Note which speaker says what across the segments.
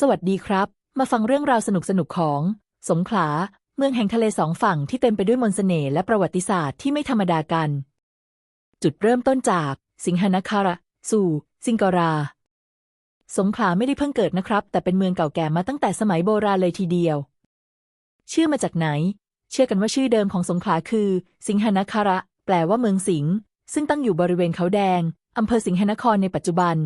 Speaker 1: สวัสดีครับ มาฟังเรื่องราวสนุกๆของ สงขลา เมืองแห่งทะเลสองฝั่งที่เต็มไปด้วยมนต์เสน่ห์และประวัติศาสตร์ที่ไม่ธรรมดากัน จุดเริ่มต้นจาก สิงหนคาระสู่สิงกรา สงขลาไม่ได้เพิ่งเกิดนะครับ แต่เป็นเมืองเก่าแก่มาตั้งแต่สมัยโบราณเลยทีเดียว ชื่อมาจากไหน เชื่อกันว่าชื่อเดิมของสงขลาคือ สิงหนคาระ แปลว่าเมืองสิงซึ่งตั้งอยู่บริเวณเขาแดงอำเภอสิงหนครในปัจจุบัน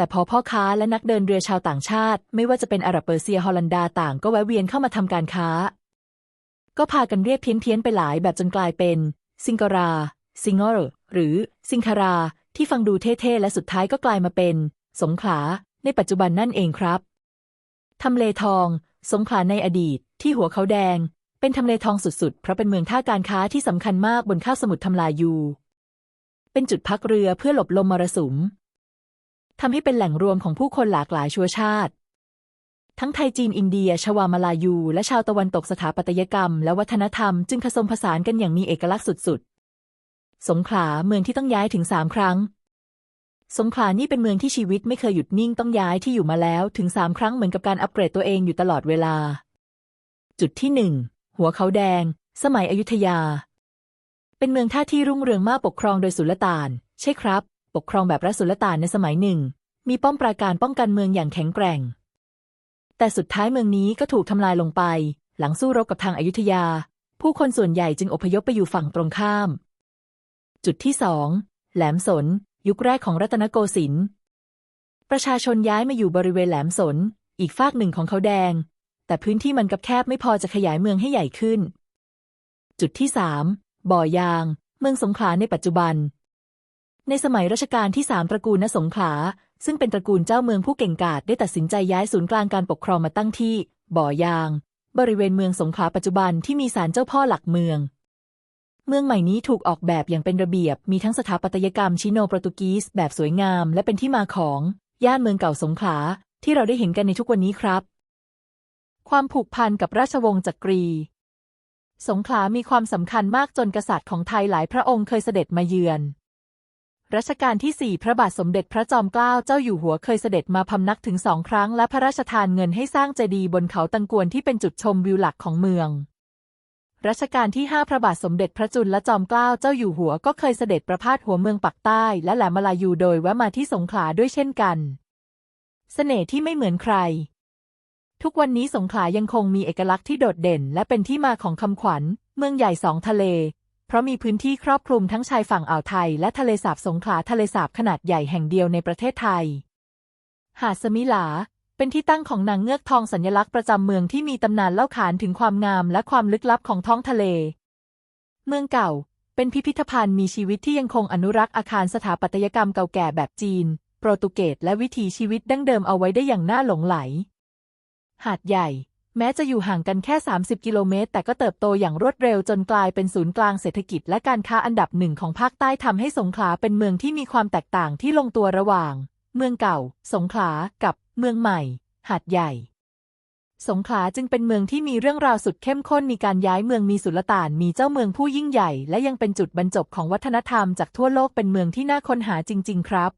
Speaker 1: แต่พอพ่อค้าและนักเดินเรือชาวต่างชาติ ไม่ว่าจะเป็นอาหรับเปอร์เซียฮอลันดาต่างก็แวะเวียนเข้ามาทำการค้า ก็พากันเรียกเพี้ยนๆไปหลายแบบจนกลายเป็น ซิงกรา ซิงเอร์หรือซิงคารา ที่ฟังดูเท่ๆและสุดท้ายก็กลายมาเป็น สงขลา ในปัจจุบันนั่นเองครับทำเลทอง สงขลาในอดีต ที่หัวเขาแดง เป็นทำเลทองสุดๆ เพราะเป็นเมืองท่าการค้าที่สำคัญมากบนข้าวสมุทรทำลายยู เป็นจุดพักเรือเพื่อหลบลมมรสุม ทำให้เป็นแหล่งรวมของผู้คนหลากหลายชัวชาติ ทั้งไทยจีนอินเดีย ชวามาลายู และชาวตะวันตกสถาปัตยกรรม และวัฒนธรรมจึงผสมผสานกันอย่างมีเอกลักษณ์สุดๆ สงขลาเมืองที่ต้องย้ายถึงสามครั้ง สงขลานี่เป็นเมืองที่ชีวิตไม่เคยหยุดนิ่งต้องย้ายที่อยู่มาแล้วถึงสามครั้งเหมือนกับการอัปเกรดตัวเองอยู่ตลอดเวลา จุดที่หนึ่งหัวเขาแดง สมัยอยุธยา เป็นเมืองท่าที่รุ่งเรืองมากปกครองโดยสุลต่าน ใช่ครับ ปกครองแบบรัสุลต่านในสมัยหนึ่ง มีป้อมปราการป้องกันเมืองอย่างแข็งแกร่ง แต่สุดท้ายเมืองนี้ก็ถูกทำลายลงไป หลังสู้รบกับทางอายุธยา ผู้คนส่วนใหญ่จึงอพยพไปอยู่ฝั่งตรงข้าม จุดที่สองแหลมสน ยุคแรกของรัตนโกสินทร์ประชาชนย้ายมาอยู่บริเวณแหลมสน อีกฝากหนึ่งของเขาแดง แต่พื้นที่มันกับแคบไม่พอจะขยายเมืองให้ใหญ่ขึ้น จุดที่สามบ่อยาง เมืองสงขลาในปัจจุบัน ในสมัยรัชกาลที่สามตระกูลณสงขลา ซึ่งเป็นตระกูลเจ้าเมืองผู้เก่งกาจได้ตัดสินใจย้ายศูนย์กลางการปกครองมาตั้งที่ บ่อยาง บริเวณเมืองสงขลาปัจจุบันที่มีศาลเจ้าพ่อหลักเมือง เมืองใหม่นี้ถูกออกแบบอย่างเป็นระเบียบ มีทั้งสถาปัตยกรรมชิโนโปรตุกีสแบบสวยงาม และเป็นที่มาของย่านเมืองเก่าสงขลาที่เราได้เห็นกันในทุกวันนี้ครับ ความผูกพันกับราชวงศ์จักรี สงขลามีความสำคัญมากจนกษัตริย์ของไทยหลายพระองค์เคยเสด็จมาเยือน รัชกาลที่สี่พระบาทสมเด็จพระจอมเกล้าเจ้าอยู่หัวเคยเสด็จมาพำนักถึงสองครั้ง และพระราชทานเงินให้สร้างเจดีย์บนเขาตังกวนที่เป็นจุดชมวิวหลักของเมือง รัชกาลที่ห้าพระบาทสมเด็จพระจุลและจอมเกล้าเจ้าอยู่หัวก็เคยเสด็จประพาสหัวเมืองปักใต้ และแหลมมาลายูโดยแวะมาที่สงขลาด้วยเช่นกันเสน่ห์ที่ไม่เหมือนใคร ทุกวันนี้สงขลายังคงมีเอกลักษณ์ที่โดดเด่น และเป็นที่มาของคำขวัญ เมืองใหญ่สองทะเล เพราะมีพื้นที่ครอบคลุมทั้งชายฝั่งอ่าวไทย และทะเลสาบสงขลาทะเลสาบขนาดใหญ่แห่งเดียวในประเทศไทย หาดสมิลา เป็นที่ตั้งของนางเงือกทองสัญลักษณ์ประจำเมืองที่มีตำนานเล่าขานถึงความงามและความลึกลับของท้องทะเล เมืองเก่า เป็นพิพิธภัณฑ์มีชีวิตที่ยังคงอนุรักษ์อาคารสถาปัตยกรรมเก่าแก่แบบจีน โปรตุเกสและวิถีชีวิตดั้งเดิมเอาไว้ได้อย่างน่าหลงไหล หาดใหญ่ แม้จะอยู่ห่างกันแค่ 30 กิโลเมตร แต่ก็เติบโตอย่างรวดเร็วจนกลายเป็นศูนย์กลางเศรษฐกิจและการค้าอันดับหนึ่งของภาคใต้ทำให้สงขลาเป็นเมืองที่มีความแตกต่างที่ลงตัวระหว่าง เมืองเก่า สงขลากับเมืองใหม่ หาดใหญ่ สงขลาจึงเป็นเมืองที่มีเรื่องราวสุดเข้มข้นมีการย้ายเมืองมีสุลต่านมีเจ้าเมืองผู้ยิ่งใหญ่ และยังเป็นจุดบรรจบของวัฒนธรรมจากทั่วโลกเป็นเมืองที่น่าค้นหาจริง ๆ ครับ